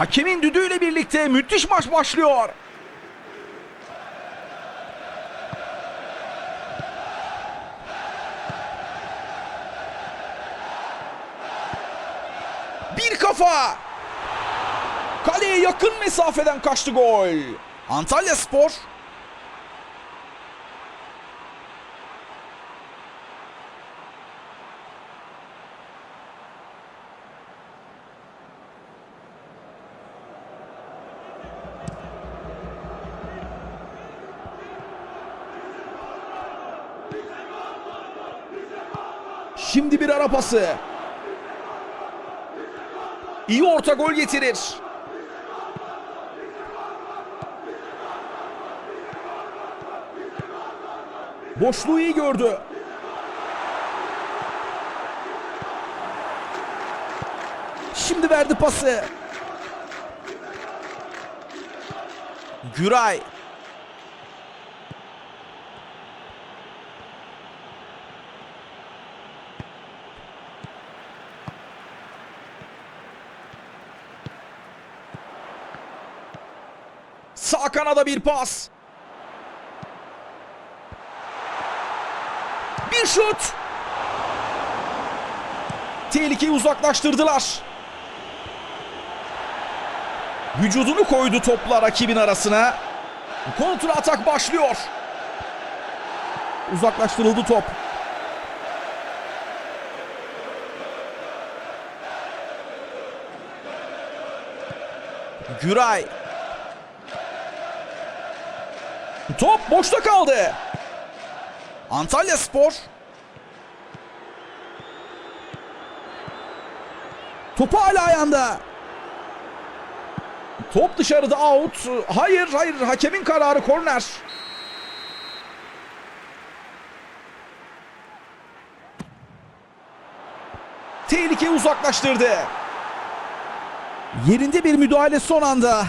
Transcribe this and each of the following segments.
Hakemin düdüğüyle birlikte müthiş maç başlıyor. Bir kafa. Kaleye yakın mesafeden kaçtı gol. Antalya Spor Şimdi bir ara pası. İyi orta gol getirir. Boşluğu iyi gördü. Şimdi verdi pası. Güray. Sağ kanada bir pas. Bir şut. Tehlikeyi uzaklaştırdılar. Vücudunu koydu topla rakibin arasına. Kontra atak başlıyor. Uzaklaştırıldı top. Güray. Top boşta kaldı. Antalya Spor. Topu hala ayağında. Top dışarıda out. Hayır hayır hakemin kararı korner. Tehlikeyi uzaklaştırdı. Yerinde bir müdahale son anda.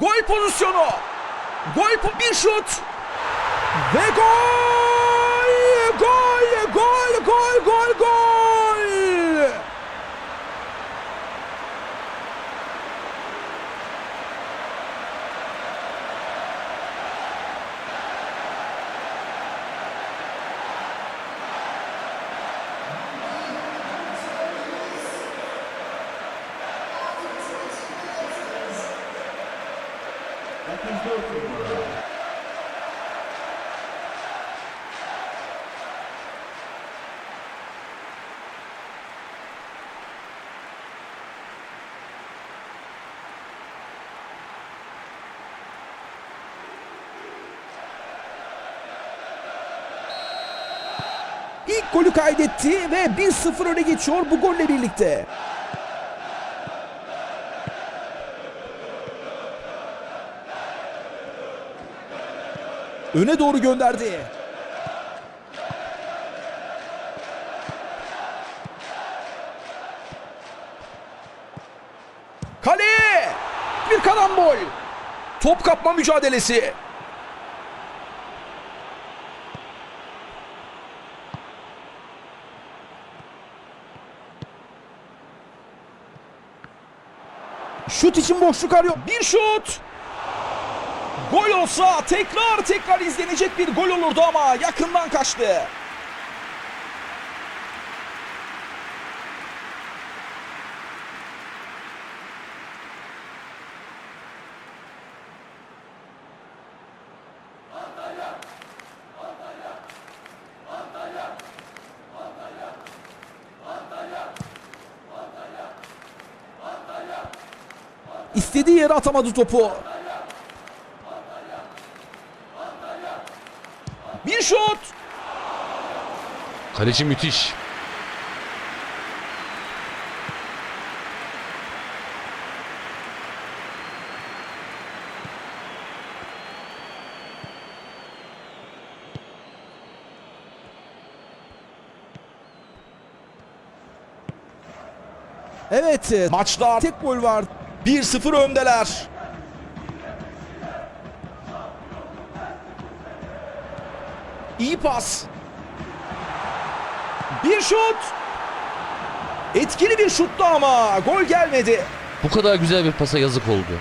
Gol pozisyonu. Gol po- bir şut. Ve gol! Gol! Gol! Gol! Gol! Gol! İlk golü kaydetti ve 1-0 öne geçiyor bu golle birlikte. Öne doğru gönderdi. Kale! Bir karambol. Top kapma mücadelesi. Şut için boşluk arıyor. Bir şut. Gol olsa tekrar tekrar izlenecek bir gol olurdu ama yakından kaçtı. İstediği yere atamadı topu. Bir şut. Kaleci müthiş. Evet Maçta tek gol var. 1-0 öndeler. İyi pas. Bir şut. Etkili bir şuttu ama gol gelmedi. Bu kadar güzel bir pasa yazık oldu.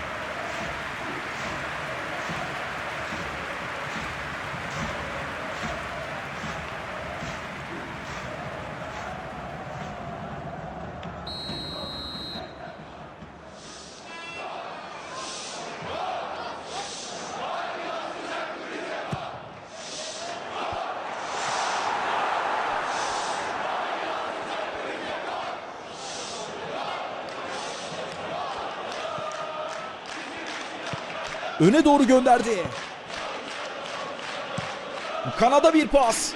Öne doğru gönderdi. Kanada bir pas.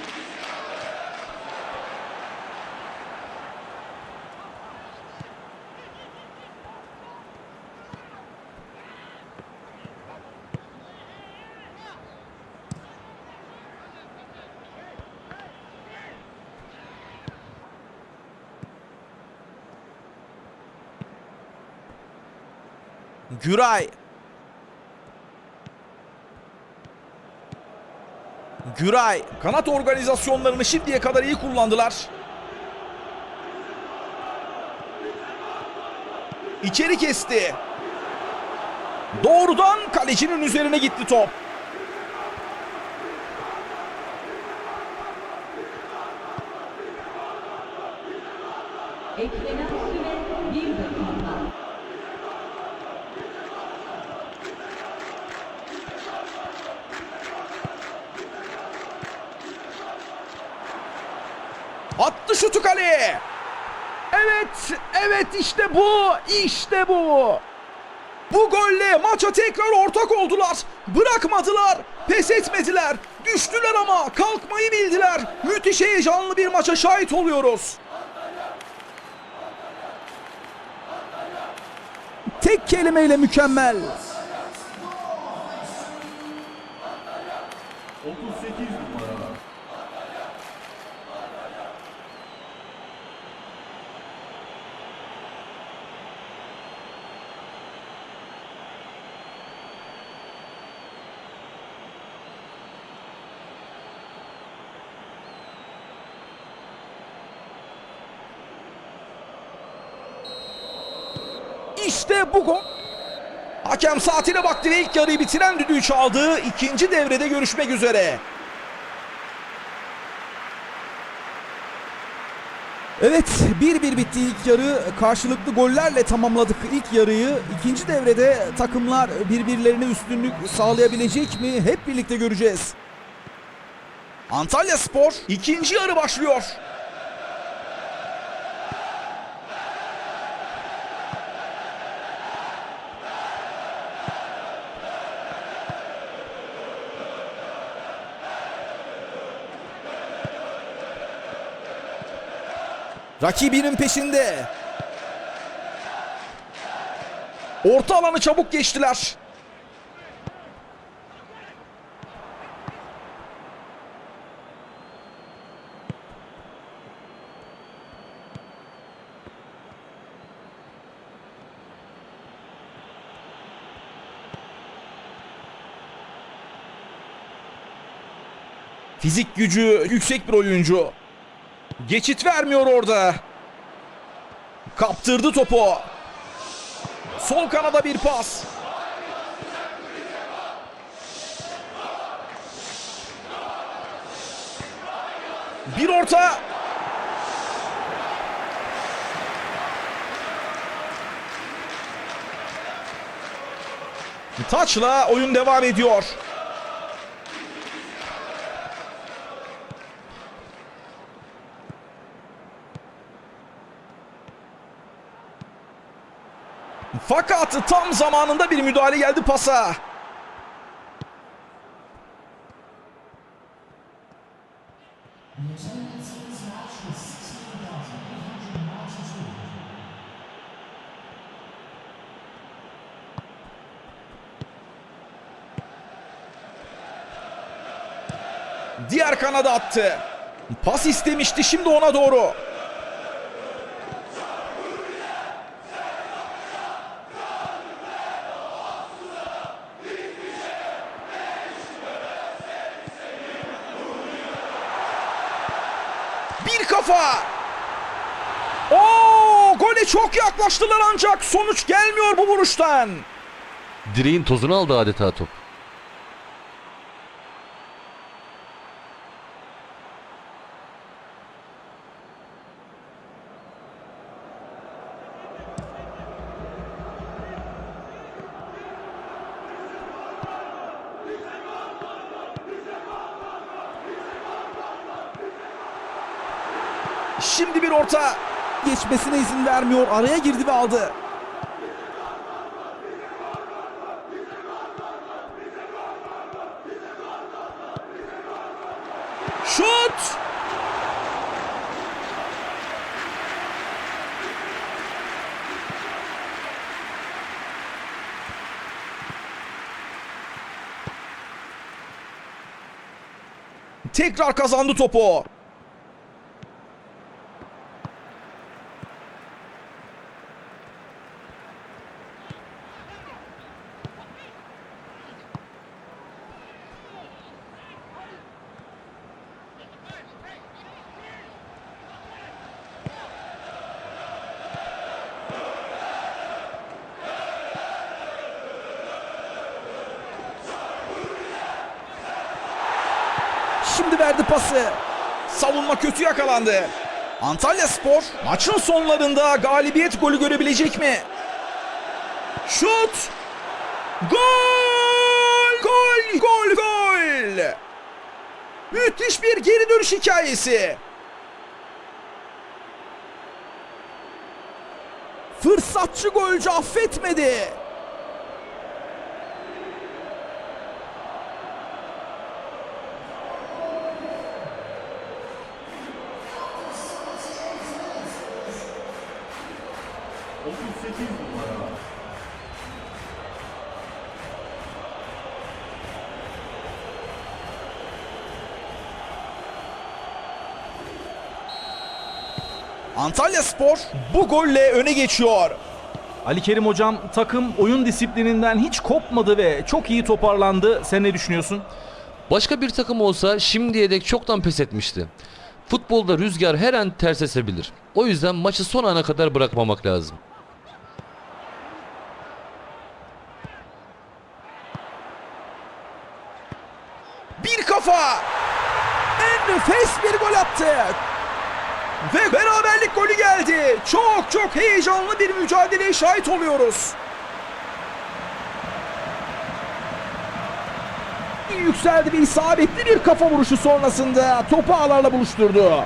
Güray. Güray kanat organizasyonlarını şimdiye kadar iyi kullandılar. İçeri kesti. Doğrudan kalecinin üzerine gitti top. Eklenen süre 1 dakika. Attı şutu kaleye. Evet, evet işte bu, işte bu. Bu golle maça tekrar ortak oldular. Bırakmadılar, pes etmediler. Düştüler ama kalkmayı bildiler. Müthiş heyecanlı bir maça şahit oluyoruz. Tek kelimeyle mükemmel. İşte bu gol. Hakem saatine baktı ve ilk yarıyı bitiren düdüğü çaldı. İkinci devrede görüşmek üzere. Evet 1-1 bitti ilk yarı. Karşılıklı gollerle tamamladık ilk yarıyı. İkinci devrede takımlar birbirlerine üstünlük sağlayabilecek mi? Hep birlikte göreceğiz. Antalya Spor ikinci yarı başlıyor. Rakibinin peşinde. Orta alanı çabuk geçtiler. Fizik gücü yüksek bir oyuncu. Geçit vermiyor orada. Kaptırdı topu. Sol kanada bir pas. Bir orta. Taçla oyun devam ediyor. Fakat tam zamanında bir müdahale geldi pasa. Diğer kanada attı. Pas istemişti şimdi ona doğru. Bir kafa. Oo, gole çok yaklaştılar ancak sonuç gelmiyor bu vuruştan. Direğin tozunu aldı adeta top. Şimdi bir orta. Geçmesine izin vermiyor. Araya girdi ve aldı. Şut. Tekrar kazandı topu. Şimdi verdi pası. Savunma kötü yakalandı. Antalya Spor maçın sonlarında galibiyet golü görebilecek mi? Şut! Gol! Gol! Gol! Gol! Müthiş bir geri dönüş hikayesi. Fırsatçı golcü affetmedi. Antalya Spor bu golle öne geçiyor. Ali Kerim hocam takım oyun disiplininden hiç kopmadı ve çok iyi toparlandı. Sen ne düşünüyorsun? Başka bir takım olsa şimdiye dek çoktan pes etmişti. Futbolda rüzgar her an ters esebilir. O yüzden maçı son ana kadar bırakmamak lazım. Bir kafa En nefes bir gol attı. Ve beraberlik golü geldi. Çok çok heyecanlı bir mücadeleye şahit oluyoruz. Yükseldi ve isabetli bir kafa vuruşu sonrasında topu ağlarla buluşturdu.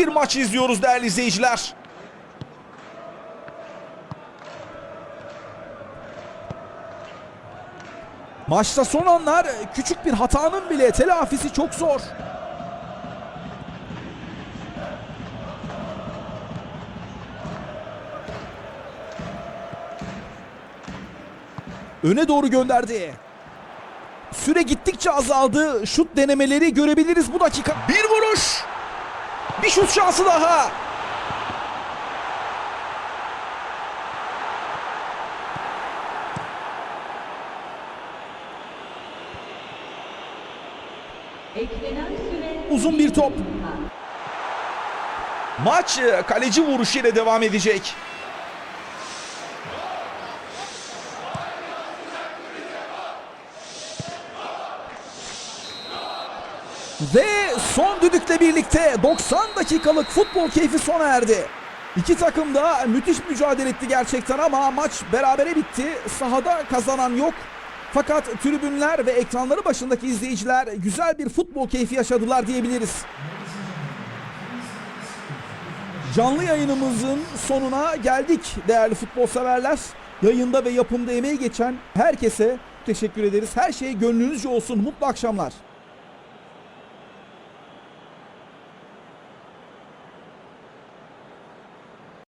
Bir maç izliyoruz değerli izleyiciler. Maçta son anlar küçük bir hatanın bile telafisi çok zor. Öne doğru gönderdi. Süre gittikçe azaldı. Şut denemeleri görebiliriz bu dakika. Bir vuruş. Bir şut şansı daha. Uzun bir top. Maç e, kaleci vuruşu ile devam edecek. Ve düdükle birlikte 90 dakikalık futbol keyfi sona erdi. İki takım da müthiş mücadele etti gerçekten ama maç berabere bitti. Sahada kazanan yok. Fakat tribünler ve ekranları başındaki izleyiciler güzel bir futbol keyfi yaşadılar diyebiliriz. Canlı yayınımızın sonuna geldik değerli futbol severler. Yayında ve yapımda emeği geçen herkese teşekkür ederiz. Her şey gönlünüzce olsun. Mutlu akşamlar.